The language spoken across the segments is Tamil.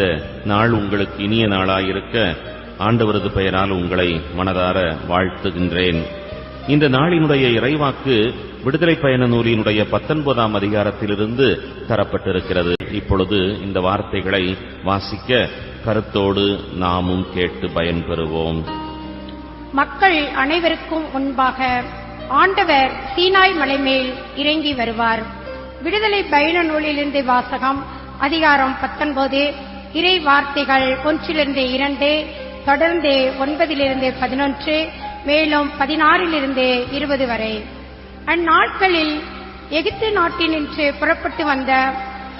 இந்த நாள் உங்களுக்கு இனிய நாளாயிருக்க ஆண்டவரது பெயரால் உங்களை மனதார வாழ்த்துகின்றேன். இந்த நாளினுடைய இறைவாக்கு விடுதலை பயண நூலினுடைய பத்தொன்பதாம் அதிகாரத்திலிருந்து தரப்பட்டிருக்கிறது. இப்பொழுது இந்த வார்த்தைகளை வாசிக்க கருத்தோடு நாமும் கேட்டு பயன்பெறுவோம். மக்கள் அனைவருக்கும் முன்பாக ஆண்டவர் சீனாய் மலை மேல் இறங்கி வருவார். விடுதலை பயண நூலிலிருந்து வாசகம் அதிகாரம் பத்தொன்பது இறை வார்த்தைகள் ஒன்றிலிருந்து இரண்டு தொடர்ந்து ஒன்பதிலிருந்து பதினொன்று மேலும் பதினாறிலிருந்து இருபது வரை. அந்நாட்களில் எகிப்து நாட்டினின்று புறப்பட்டு வந்த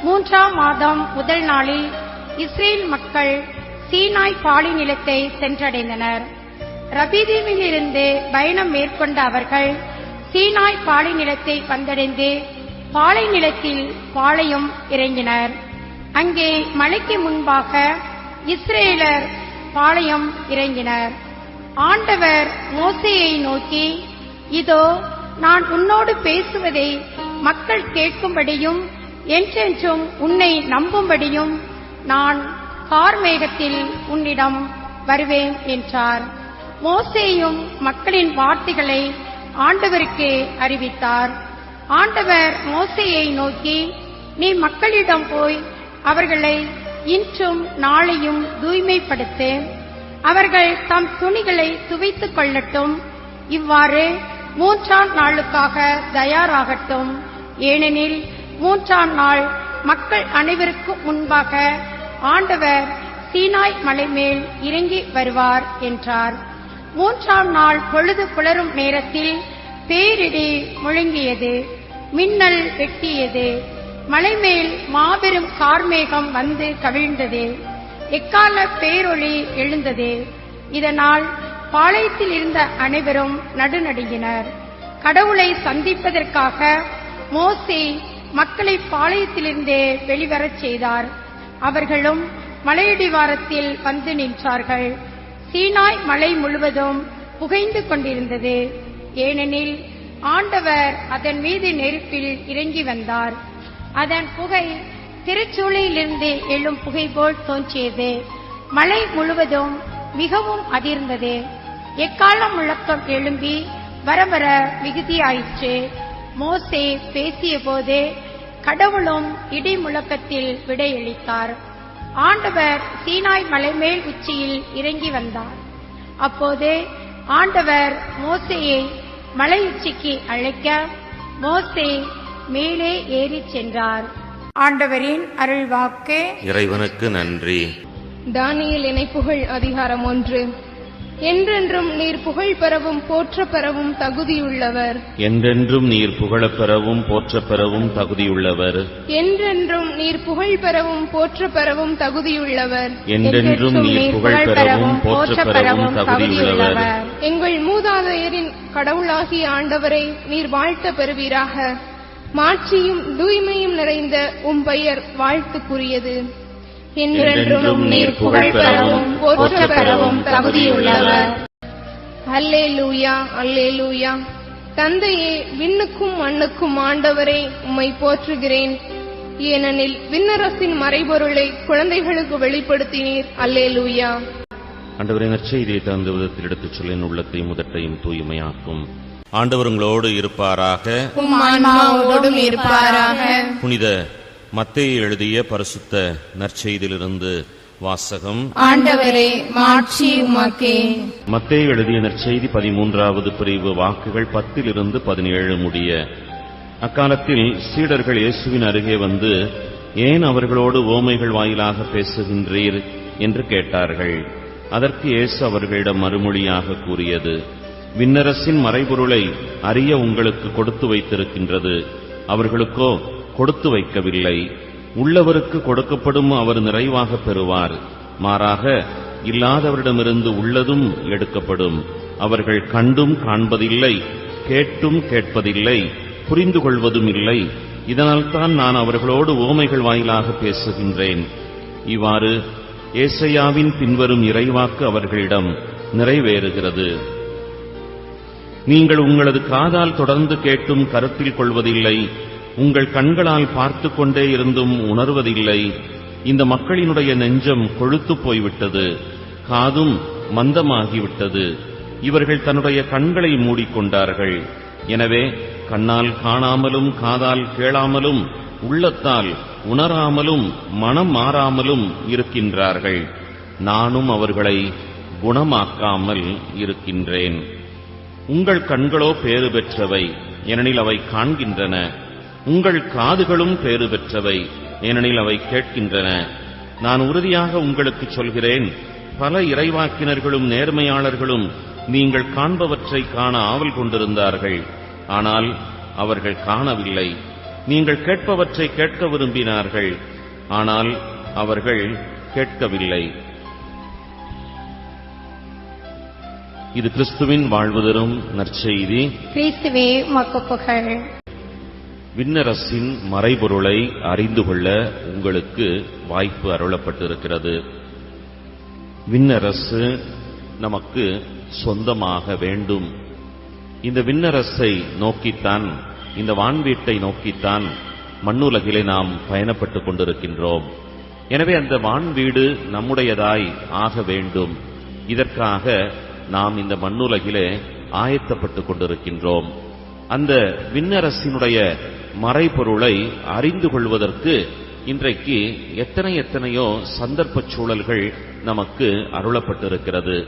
மூன்றாம் மாதம் முதல் நாளில் இஸ்ரேல் மக்கள் சீனாய் பாலை நிலத்தை சென்றடைந்தனர். ரபிதீவிலிருந்து பயணம் மேற்கொண்ட அவர்கள் சீனாய் பாலை நிலத்தை வந்தடைந்து பாலை நிலத்தில் பாளையம் இறங்கினர். அங்கே மலைக்கு முன்பாக இஸ்ரேலர் பாளையம் இறங்கினர். ஆண்டவர் மோசையை நோக்கி இதோ நான் உன்னோடு பேசுவதை மக்கள் கேட்கும்படியும் என்றென்றும் உன்னை நம்பும்படியும் நான் கார்மேகத்தில் உன்னிடம் வருவேன் என்றார். மோசேயும் மக்களின் வார்த்தைகளை ஆண்டவருக்கு அறிவித்தார். ஆண்டவர் மோசையை நோக்கி நீ மக்களிடம் போய் அவர்களை இன்றும் நாளையும் தூய்மைப்படுத்த அவர்கள் தம் துணிகளை துவைத்துக் கொள்ளட்டும். இவ்வாறு மூன்றாம் நாளுக்காக தயாராகட்டும். ஏனெனில் மூன்றாம் நாள் மக்கள் அனைவருக்கும் முன்பாக ஆண்டவர் சீனாய் மலை மேல் இறங்கி வருவார் என்றார். மூன்றாம் நாள் பொழுது புலரும் நேரத்தில் பேரிடி முழங்கியது மின்னல் வெட்டியது. மலைமேல் மாபெரும் கார்மேகம் வந்து கவிழ்ந்தது. எக்கால பேரொளி எழுந்தது. இதனால் பாளையத்தில் இருந்த அனைவரும் நடுநடுங்கினர். கடவுளை சந்திப்பதற்காக மோசே மக்களை பாளையத்திலிருந்தே வெளிவரச் செய்தார். அவர்களும் மலையடிவாரத்தில் வந்து நின்றார்கள். சீனாய் மலை முழுவதும் புகைந்து கொண்டிருந்தது. ஏனெனில் ஆண்டவர் அதன் மீது நெருப்பில் இறங்கி வந்தார். அதன் புகை திருச்சூளையிலிருந்து எழும் புகை போல் தோன்றியது. மலை முழுவதும் மிகவும் அதிர்ந்தது. எக்கால முழக்கம் எழும்பி வர வர மிகுதியாயிற்று. மோசே பேசிய போது கடவுளும் இடி முழக்கத்தில் விடையளித்தார். ஆண்டவர் சீனாய் மலைமேல் உச்சியில் இறங்கி வந்தார். அப்போது ஆண்டவர் மோசையை மலையுச்சிக்கு அழைக்க மோசே மேலே ஏறிச் சென்றார். ஆண்டவரின் அருள்வாக்கு இறைவனுக்கு நன்றி. தானியல் இணைப்புகள் அதிகாரம் ஒன்று. என்றென்றும் நீர் புகழ் பெறவும் போற்ற பெறவும் தகுதியுள்ளவர். என்றென்றும் நீர் புகழப் பெறவும் பெறவும் தகுதியுள்ளவர். என்றென்றும் நீர் புகழ் பெறவும் போற்ற பெறவும் தகுதியுள்ளவர். என்றென்றும் நீர் புகழ் பெறவும் பெறவும் தகுதியுள்ளவர். எங்கள் மூதாதையரின் கடவுளாகிய ஆண்டவரை நீர் வாழ்த்த பெறுவீராக. மாட்சியும் தூய்மையும் நிறைந்த உம் பெயர் வாழ்த்துக்குரியது. என்றென்றும் நீர் புகழ் பெறவும் போற்ற பெறவும் தகுதியுள்ளவர். அல்லே லூயா அல்லே லூயா தந்தையே விண்ணுக்கும் மண்ணுக்கும் ஆண்டவரே உம்மை போற்றுகிறேன். ஏனெனில் விண்ணரசின் மறைபொருளை குழந்தைகளுக்கு வெளிப்படுத்தினீர். அல்லே லூயா ஆண்டவரை நற்செய்தியை தகுந்த விதத்தில் எடுத்துச் சொல்ல என் உள்ளத்தையும் முதட்டையும் தூய்மையாக்கும். ஆண்டவர் உங்களோடு இருப்பாராக. புனித மத்தேயு எழுதிய பரிசுத்த நற்செய்தியிலிருந்து வாசகம். ஆண்டவரே மாட்சி உமக்கே. மத்தேயு எழுதிய நற்செய்தி பதிமூன்றாவது பிரிவு வாக்குகள் பத்திலிருந்து பதினேழு முடிய. அக்காலத்தில் சீடர்கள் இயேசுவின் அருகே வந்து ஏன் அவர்களோடு ஓமைகள் வாயிலாக பேசுகின்றீர்? என்று கேட்டார்கள். அதற்கு இயேசு அவர்களிடம் மறுமொழியாக கூறியது விண்ணரசின் மறைபொருளை அறிய உங்களுக்கு கொடுத்து வைத்திருக்கின்றது. அவர்களுக்கோ கொடுத்து வைக்கவில்லை. உள்ளவருக்கு கொடுக்கப்படும் அவர் நிறைவாக பெறுவார். மாறாக இல்லாதவரிடமிருந்து உள்ளதும் எடுக்கப்படும். அவர்கள் கண்டும் காண்பதில்லை கேட்டும் கேட்பதில்லை புரிந்து கொள்வதும் இல்லை. இதனால்தான் நான் அவர்களோடு ஓமைகள் வாயிலாக பேசுகின்றேன். இவ்வாறு ஏசையாவின் பின்வரும் இறைவாக்கு அவர்களிடம் நிறைவேறுகிறது. நீங்கள் உங்களது காதால் தொடர்ந்து கேட்டும் கருத்தில் கொள்வதில்லை. உங்கள் கண்களால் பார்த்து கொண்டே இருந்தும் உணர்வதில்லை. இந்த மக்களினுடைய நெஞ்சம் கொழுத்து போய்விட்டது. காதும் மந்தமாகிவிட்டது. இவர்கள் தன்னுடைய கண்களை மூடிக்கொண்டார்கள். எனவே கண்ணால் காணாமலும் காதால் கேளாமலும் உள்ளத்தால் உணராமலும் மனம் மாறாமலும் இருக்கின்றார்கள். நானும் அவர்களை குணமாக்காமல் இருக்கின்றேன். உங்கள் கண்களோ பேறு பெற்றவை ஏனெனில் அவை காண்கின்றன. உங்கள் காதுகளும் பேறு பெற்றவை ஏனெனில் அவை கேட்கின்றன. நான் உறுதியாக உங்களுக்கு சொல்கிறேன் பல இறைவாக்கினர்களும் நேர்மையாளர்களும் நீங்கள் காண்பவற்றை காண ஆவல் கொண்டிருந்தார்கள். ஆனால் அவர்கள் காணவில்லை. நீங்கள் கேட்பவற்றை கேட்க விரும்பினார்கள். ஆனால் அவர்கள் கேட்கவில்லை. இது கிறிஸ்துவின் வாழ்வு தரும் நற்செய்தி. கிறிஸ்துவே விண்ணரசின் மறைபொருளை அறிந்து கொள்ள உங்களுக்கு வாய்ப்பு அருளப்பட்டிருக்கிறது. விண்ணரசு நமக்கு சொந்தமாக வேண்டும். இந்த விண்ணரசை நோக்கித்தான் இந்த வான்வீட்டை நோக்கித்தான் மண்ணுலகிலே நாம் பயணப்பட்டுக் கொண்டிருக்கின்றோம். எனவே அந்த வான்வீடு நம்முடையதாய் ஆக வேண்டும். இதற்காக நாம் இந்த மண்ணுலகிலே ஆயத்தப்பட்டுக் கொண்டிருக்கின்றோம். அந்த விண்ணரசினுடைய மறைபொருளை அறிந்து கொள்வதற்கு இன்றைக்கு எத்தனை எத்தனையோ சந்தர்ப்ப சூழல்கள் நமக்கு அருளப்பட்டிருக்கிறது.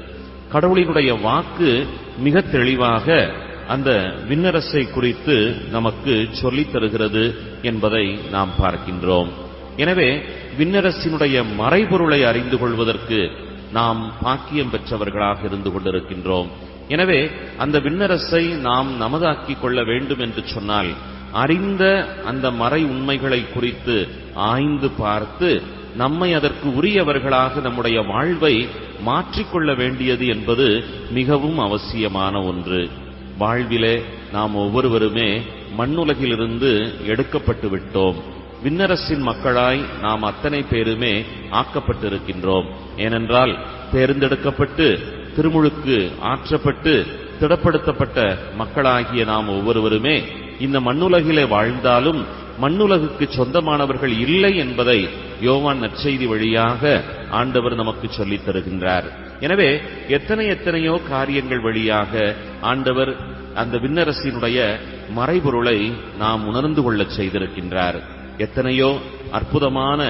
கடவுளினுடைய வாக்கு மிக தெளிவாக அந்த விண்ணரசை குறித்து நமக்கு சொல்லித் தருகிறது என்பதை நாம் பார்க்கின்றோம். எனவே விண்ணரசினுடைய மறைபொருளை அறிந்து கொள்வதற்கு நாம் பாக்கியம் பெற்றவர்களாக இருந்து கொண்டிருக்கின்றோம். எனவே அந்த விண்ணரசை நாம் நமதாக்கிக் கொள்ள வேண்டும் என்று சொன்னால் அறிந்த அந்த மறை உண்மைகளை குறித்து ஆய்ந்து பார்த்து நம்மை அதற்கு உரியவர்களாக நம்முடைய வாழ்வை மாற்றிக்கொள்ள வேண்டியது என்பது மிகவும் அவசியமான ஒன்று. வாழ்விலே நாம் ஒவ்வொருவருமே மண்ணுலகிலிருந்து எடுக்கப்பட்டு விட்டோம். விண்ணரசின் மக்களாய் நாம் அத்தனை பேருமே ஆக்கப்பட்டிருக்கின்றோம். ஏனென்றால் தேர்ந்தெடுக்கப்பட்டு திருமுழுக்கு ஆற்றப்பட்டு திடப்படுத்தப்பட்ட மக்களாகிய நாம் ஒவ்வொருவருமே இந்த மண்ணுலகிலே வாழ்ந்தாலும் மண்ணுலகுக்கு சொந்தமானவர்கள் இல்லை என்பதை யோவான் நற்செய்தி வழியாக ஆண்டவர் நமக்கு சொல்லித் தருகின்றார். எனவே எத்தனை எத்தனையோ காரியங்கள் வழியாக ஆண்டவர் அந்த விண்ணரசினுடைய மறைபொருளை நாம் உணர்ந்து கொள்ளச் செய்திருக்கின்றார். எத்தனையோ அற்புதமான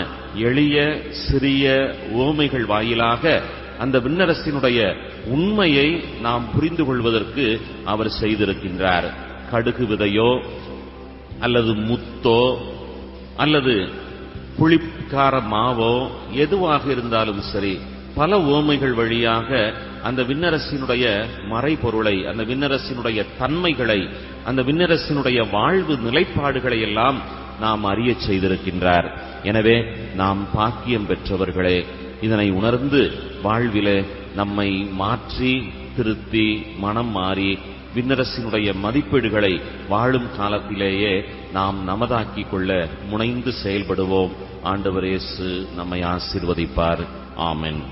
எளிய சிறிய ஓமைகள் வாயிலாக அந்த விண்ணரசினுடைய உண்மையை நாம் புரிந்து கொள்வதற்கு அவர் செய்திருக்கின்றார். கடுகு விதையோ அல்லது முத்தோ அல்லது புளிக்கார மாவோ எதுவாக இருந்தாலும் சரி பல ஓமைகள் வழியாக அந்த விண்ணரசினுடைய மறைபொருளை அந்த விண்ணரசினுடைய தன்மைகளை அந்த விண்ணரசினுடைய வாழ்வு நிலைப்பாடுகளை எல்லாம் நாம் அறியச் செய்திருக்கின்றார். எனவே நாம் பாக்கியம் பெற்றவர்களே இதனை உணர்ந்து வாழ்விலே நம்மை மாற்றி திருத்தி மனம் மாறி விண்ணரசினுடைய மதிப்பீடுகளை வாழும் காலத்திலேயே நாம் நமதாக்கிக் கொள்ள முனைந்து செயல்படுவோம். ஆண்டவர் இயேசு நம்மை ஆசீர்வதிப்பார். ஆமென்.